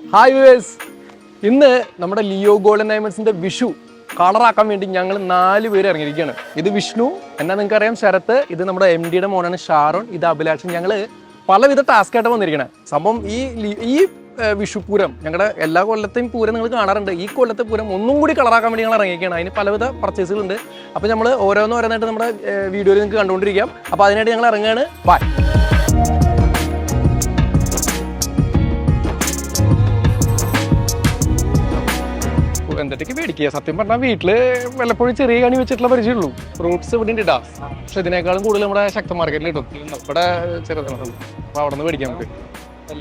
Hi viewers ഇന്ന് നമ്മുടെ Leo golden ഡയമണ്ട്സിന്റെ വിഷു കളറാക്കാൻ വേണ്ടി ഞങ്ങൾ നാല് പേര് ഇറങ്ങിയിരിക്കുകയാണ്. ഇത് വിഷ്ണു എന്നാ നിങ്ങൾക്ക് അറിയാം ശരത്ത് ഇത് നമ്മുടെ എം ഡിയുടെ മോനാണ് ഷാറോൺ ഇത് അഭിലാഷൻ ഞങ്ങൾ പലവിധ ടാസ്ക് ആയിട്ട് വന്നിരിക്കണേ. സംഭവം ഈ ഈ വിഷുപൂരം ഞങ്ങളുടെ എല്ലാ കൊല്ലത്തെയും പൂരം നിങ്ങൾ കാണാറുണ്ട്. ഈ കൊല്ലത്തെ പൂരം ഒന്നും കൂടി കളറാക്കാൻ വേണ്ടി ഞങ്ങൾ ഇറങ്ങിയിരിക്കുകയാണ്. അതിന് പലവിധ പർച്ചേസുകളുണ്ട് അപ്പോൾ നമ്മൾ ഓരോന്നോരോന്നായിട്ട് നമ്മുടെ വീഡിയോയിൽ നിങ്ങൾക്ക് കണ്ടുകൊണ്ടിരിക്കാം. അപ്പോൾ അതിനായിട്ട് ഞങ്ങൾ ഇറങ്ങുകയാണ്. ബൈ എന്തൊക്കെ മേടിക്കുക സത്യം പറഞ്ഞാൽ വീട്ടിൽ വല്ലപ്പോഴും ചെറിയ കണി വെച്ചിട്ടുള്ള പരിചയമുള്ളൂ. ഫ്രൂട്ട്സ് ഇവിടെ ഉണ്ട് ഇടാം പക്ഷെ ഇതിനേക്കാളും കൂടുതൽ നമ്മുടെ ശക്ത മാർക്കറ്റിൽ കിട്ടും. ഇവിടെ ചെറുതാണ് അപ്പൊ അവിടെ നിന്ന് മേടിക്കാം നമുക്ക്.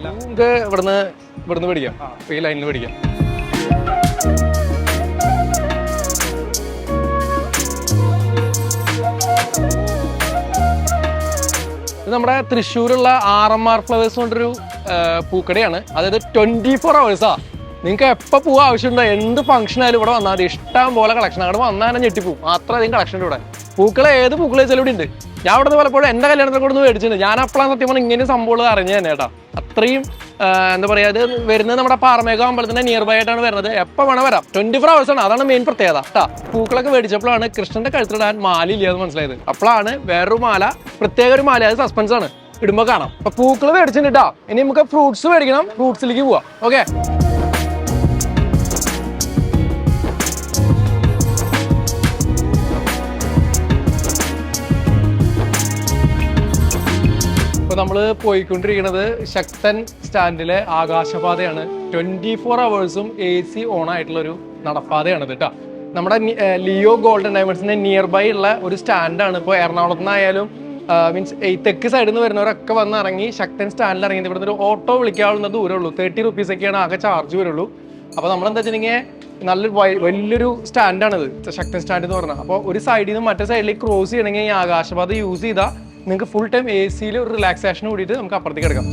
നമുക്ക് ഇവിടുന്ന് ഇവിടുന്ന് മേടിക്കാം. ഈ ലൈനിൽ മേടിക്കാം. ഇത് നമ്മുടെ തൃശ്ശൂരുള്ള ആർ എം ആർ ഫ്ലവേഴ്സ് കൊണ്ടൊരു പൂക്കടയാണ്. അതായത് ട്വന്റി ഫോർ അവേഴ്സാ നിങ്ങൾക്ക് എപ്പോൾ പോകാൻ ആവശ്യമുണ്ടോ? എന്ത് ഫംഗ്ഷൻ ആയാലും ഇവിടെ വന്നാൽ മതി. ഇഷ്ടം പോലെ കളക്ഷൻ അവിടെ വന്നാൽ തന്നെ ഞെട്ടിപ്പോവും. അത്രയധികം കളക്ഷൻ ഇവിടെ പൂക്കളെ ഏത് പൂക്കളെ വെച്ചാലും ഇവിടെ ഉണ്ട്. ഞാൻ അവിടെ നിന്ന് പലപ്പോഴും എന്റെ കല്യാണത്തിൽ കൂടെ ഒന്ന് മേടിച്ചിട്ടുണ്ട്. ഞാൻ അപ്പോഴാണ് സത്യം പറഞ്ഞാൽ ഇങ്ങനെ സംഭവങ്ങൾ അറിഞ്ഞു തന്നെ കേട്ടോ. അത്രയും എന്താ പറയുക അത് വരുന്നത് നമ്മുടെ പാറമേഘ അമ്പലത്തിന്റെ നിയർ ബൈ ആയിട്ടാണ് വരുന്നത്. എപ്പോൾ വേണം വരാം. ട്വന്റി ഫോർ അവേഴ്സ് ആണ്. അതാണ് മെയിൻ പ്രത്യേകത കേട്ടോ. പൂക്കളൊക്കെ മേടിച്ചപ്പോഴാണ് കൃഷ്ണന്റെ കഴുത്തിലിടാൻ മാല ഇല്ലാന്ന് മനസ്സിലായത്. അപ്പോഴാണ് വേറൊരു മാല പ്രത്യേക ഒരു മാല അത് സസ്പെൻസ് ആണ്. ഇടുമ്പോൾ കാണാം. അപ്പൊ പൂക്കൾ മേടിച്ചിട്ടുണ്ട് കേട്ടോ. ഇനി നമുക്ക് ഫ്രൂട്ട്സ് മേടിക്കണം. ഫ്രൂട്ട്സിലേക്ക് പോവാം. ഓക്കെ ഇപ്പൊ നമ്മൾ പോയിക്കൊണ്ടിരിക്കുന്നത് ശക്തൻ സ്റ്റാൻഡിലെ ആകാശപാതയാണ്. ട്വന്റി ഫോർ അവേഴ്സും എ സി ഓൺ ആയിട്ടുള്ള ഒരു നടപ്പാതയാണ് കേട്ടോ നമ്മുടെ ലിയോ ഗോൾഡൻ ഡയമണ്ട്സിന്റെ നിയർ ബൈ ഉള്ള ഒരു സ്റ്റാൻഡാണ്. ഇപ്പോൾ എറണാകുളത്ത് നിന്നായാലും മീൻസ് ഈ തെക്ക് സൈഡിൽ നിന്ന് വരുന്നവരൊക്കെ വന്ന് ഇറങ്ങി ശക്തൻ സ്റ്റാൻഡിൽ ഇറങ്ങി ഇവിടുന്ന് ഒരു ഓട്ടോ വിളിക്കാവുന്ന ഉള്ളൂ. തേർട്ടി റുപ്പീസ് ഒക്കെയാണ് ആകെ ചാർജ് വരുള്ളൂ അപ്പോൾ നമ്മൾ എന്താ വെച്ചിട്ടുണ്ടെങ്കിൽ നല്ലൊരു വൈ- വലിയൊരു സ്റ്റാൻഡാണിത്. ശക്തൻ സ്റ്റാൻഡ് എന്ന് പറഞ്ഞാൽ അപ്പോൾ ഒരു സൈഡിൽ നിന്ന് മറ്റേ സൈഡിലേക്ക് ക്രോസ് ചെയ്യണമെങ്കിൽ ഈ ആകാശപാത യൂസ് ചെയ്താൽ നിങ്ങൾക്ക് ഫുൾ ടൈം എ സിയിൽ ഒരു റിലാക്സേഷൻ കൂടിയിട്ട് നമുക്ക് അപ്പുറത്തേക്ക് എടുക്കാം.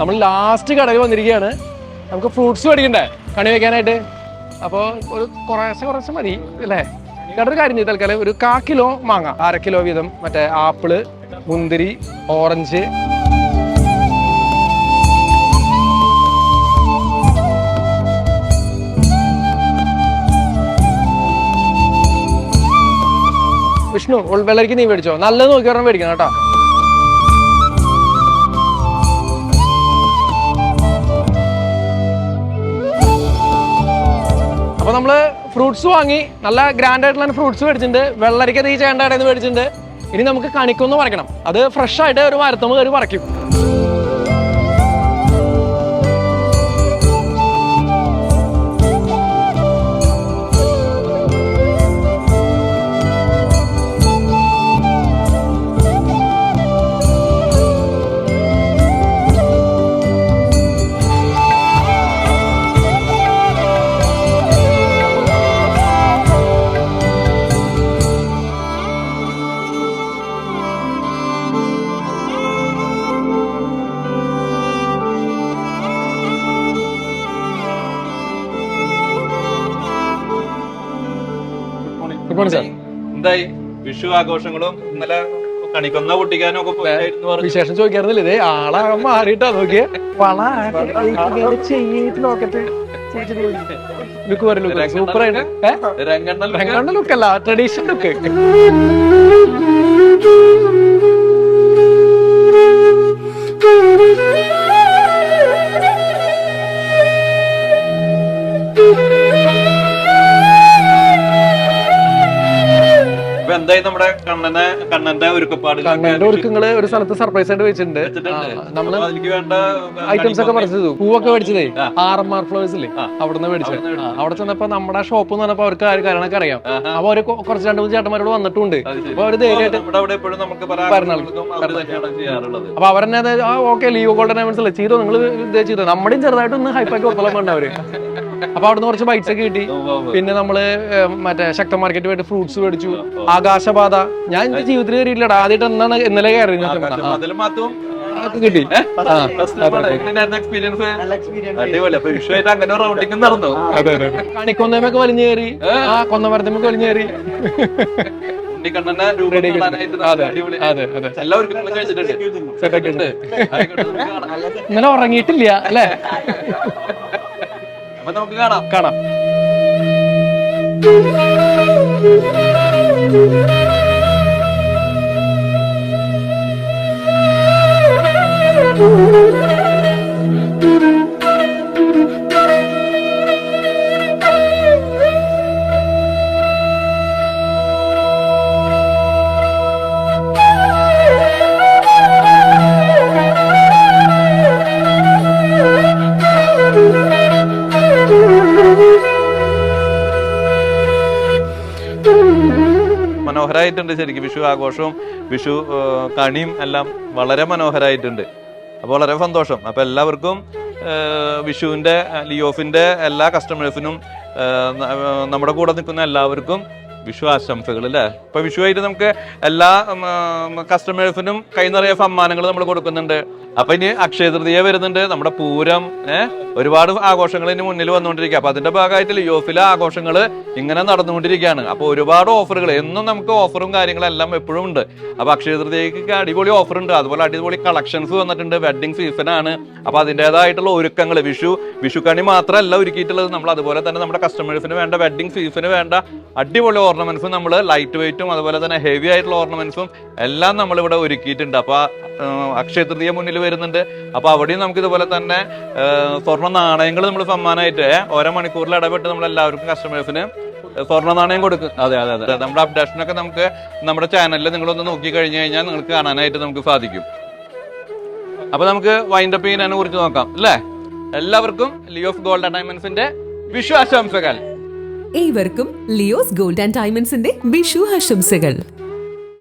നമ്മൾ ലാസ്റ്റ് കടയിൽ വന്നിരിക്കുകയാണ്. നമുക്ക് ഫ്രൂട്ട്സ് മേടിക്കണ്ടേ? കണി വെക്കാനായിട്ട്. അപ്പോൾ ഒരു കുറേശ്ശെ കുറേശ്ശെ മതി അല്ലേ? കടൊരു കാര്യം ചെയ്ത് തൽക്കാലം. ഒരു കാ കിലോ മാങ്ങ. അര കിലോ വീതം. മറ്റേ ആപ്പിൾ മുന്തിരി ഓറഞ്ച്. വിഷ്ണു വെള്ളരിക്ക് നീ മേടിച്ചോ? നല്ലത് നോക്കി പറഞ്ഞാൽ മേടിക്കണം കേട്ടോ. അപ്പൊ നമ്മൾ ഫ്രൂട്ട്സ് വാങ്ങി. നല്ല ഗ്രാൻഡ് ആയിട്ടുള്ള ഫ്രൂട്ട്സ് മേടിച്ചിട്ടുണ്ട്. വെള്ളരിക്ക തീ ചേണ്ട കടയിൽ മേടിച്ചിട്ടുണ്ട്. ഇനി നമുക്ക് കണിക്കൊന്ന് പറിക്കണം. അത് ഫ്രഷ് ആയിട്ട് ഒരു മരത്തമ്മ കയറി പറിക്കും. എന്തായി? വിഷു ആഘോഷങ്ങളും ഇന്നലെ കണിക്കൊന്ന പൊട്ടിക്കാനും ഒക്കെ പറഞ്ഞു വിശേഷം ചോദിക്കാറുന്നില്ല ഇതേ ആളാകെ മാറിയിട്ടാ നോക്കിയേ. ലുക്ക് വരും ലുക്ക് സൂപ്പർ ആയിട്ട് രംഗണ്ണൻ രംഗണ്ണ ലുക്ക് അല്ല ട്രഡീഷണൽ ലുക്ക് എന്തായി നമ്മുടെ കണ്ണനെ കണ്ണന്റെ ഒരുക്കപ്പാട് കണ്ണന്റെ ഒരുക്കങ്ങൾ ഒരു സ്ഥലത്ത് സർപ്രൈസ് ആയിട്ട് വെച്ചിട്ടുണ്ട്. നമ്മൾ ഐറ്റംസ് ഒക്കെ പറിച്ചത്. പൂവൊക്കെ മേടിച്ചതേ. ആർ എം ആർ ഫ്ലവേഴ്സ് ഇല്ലേ? അവിടുന്ന് മേടിച്ചത്. അവിടെ ചെന്നപ്പോ നമ്മുടെ ഷോപ്പ് എന്ന് പറഞ്ഞപ്പോ അവർക്ക് ആര് കാര്യങ്ങളൊക്കെ അറിയാം. അപ്പൊ അവർ കുറച്ച് രണ്ട് മൂന്ന് ചേട്ടന്മാരോട് വന്നിട്ടുണ്ട്. അപ്പൊ അവർ ധൈര്യമായിട്ട് അവിടെ അപ്പൊ അവരെന്നെ ഓക്കെ ലീവ് ഗോൾഡൻ ഡയമണ്ട്സ് അല്ലേ? ചെയ്തോ നിങ്ങൾ ഇത് ചെയ്തോ? നമ്മുടെയും ചെറുതായിട്ടൊന്ന് ഹൈപ്പാക്കി വേണ്ട അവർ. അപ്പൊ അവിടുന്ന് കുറച്ച് ബൈറ്റ്സ് ഒക്കെ കിട്ടി. പിന്നെ നമ്മൾ മറ്റേ ശക്ത മാർക്കറ്റ് പോയിട്ട് ഫ്രൂട്ട്സ് മേടിച്ചു. ആകാശപാത. ഞാൻ എന്റെ ജീവിതത്തിൽ കയറിയില്ലടാ ആദ്യമായിട്ട് എന്നാണ് ഇന്നലെ കയറി കിട്ടി. കണിക്കൊന്നമൊക്കെ വലിഞ്ഞു കയറി ആ കൊന്നമരത്തമൊക്കെ വലിഞ്ഞു കയറി ഇന്നലെ ഉറങ്ങിയിട്ടില്ല അല്ലേ? അപ്പൊ നമുക്ക് കാണാം. കാണാം. മനോഹരമായിട്ടുണ്ട് ശരിക്കും. വിഷു ആഘോഷവും വിഷു കണിയും എല്ലാം വളരെ മനോഹരമായിട്ടുണ്ട് അപ്പോൾ വളരെ സന്തോഷം. അപ്പോൾ എല്ലാവർക്കും വിഷുവിന്റെ ലിയോഫിന്റെ എല്ലാ കസ്റ്റമേഴ്സിനും നമ്മുടെ കൂടെ നിൽക്കുന്ന എല്ലാവർക്കും വിഷു ആശംസകൾ അല്ലേ? ഇപ്പൊ വിഷുവായിട്ട് നമുക്ക് എല്ലാ കസ്റ്റമേഴ്സിനും കൈ നിറയെ സമ്മാനങ്ങൾ നമ്മൾ കൊടുക്കുന്നുണ്ട്. അപ്പൊ ഇനി അക്ഷയ തൃതീയ വരുന്നുണ്ട്. നമ്മുടെ പൂരം ഏഹ് ഒരുപാട് ആഘോഷങ്ങൾ ഇനി മുന്നിൽ വന്നുകൊണ്ടിരിക്കുക. അപ്പൊ അതിന്റെ ഭാഗമായിട്ട് ലിയോഫിലെ ആഘോഷങ്ങൾ ഇങ്ങനെ നടന്നുകൊണ്ടിരിക്കുകയാണ്. അപ്പൊ ഒരുപാട് ഓഫറുകൾ എന്നും നമുക്ക് ഓഫറും കാര്യങ്ങളെല്ലാം എപ്പോഴും ഉണ്ട്. അപ്പൊ അക്ഷയ തൃതീയക്ക് അടിപൊളി ഓഫർ ഉണ്ട്. അതുപോലെ അടിപൊളി കളക്ഷൻസ് വന്നിട്ടുണ്ട്. വെഡിങ് സീസൺ ആണ്. അപ്പൊ അതിന്റെതായിട്ടുള്ള ഒരുക്കങ്ങൾ വിഷു വിഷുക്കണി മാത്രമല്ല ഒരുക്കിയിട്ടുള്ളത്. നമ്മൾ അതുപോലെ തന്നെ നമ്മുടെ കസ്റ്റമേഴ്സിന് വേണ്ട വെഡിങ് സീസണിന് വേണ്ട അടിപൊളി ഓർണമെന്റ്സും നമ്മൾ ലൈറ്റ് വെയിറ്റും അതുപോലെ തന്നെ ഹെവി ആയിട്ടുള്ള ഓർണമെന്റ്സും എല്ലാം നമ്മൾ ഇവിടെ ഒരുക്കിയിട്ടുണ്ട്. അപ്പൊ അക്ഷയ തൃതീയ മുന്നിൽ വരുന്നുണ്ട്. അപ്പൊ അവിടെയും നമുക്ക് ഇതുപോലെ തന്നെ സ്വർണ നാണയങ്ങൾ നമ്മൾ സമ്മാനമായിട്ട് ഓരോ മണിക്കൂറിൽ ഇടപെട്ട് നമ്മൾ എല്ലാവർക്കും കസ്റ്റമേഴ്സിന് സ്വർണ നാണയം കൊടുക്കും. അതെ അതെ അതെ. നമ്മുടെ അപ്ഡേഷനൊക്കെ നമുക്ക് നമ്മുടെ ചാനലിൽ നിങ്ങളൊന്ന് നോക്കി കഴിഞ്ഞു കഴിഞ്ഞാൽ നിങ്ങൾക്ക് കാണാനായിട്ട് നമുക്ക് സാധിക്കും. അപ്പൊ നമുക്ക് വൈൻഡപ്പ് ചെയ്യുന്നതിനെ കുറിച്ച് നോക്കാം അല്ലേ? എല്ലാവർക്കും ലിയോസ് ഗോൾഡ് ഡയമണ്ട്സിന്റെ വിഷു ആശംസകൾ. ഏവർക്കും ലിയോസ് ഗോൾഡ് ആൻഡ് ഡയമണ്ട്സിന്റെ വിഷു ആശംസകൾ.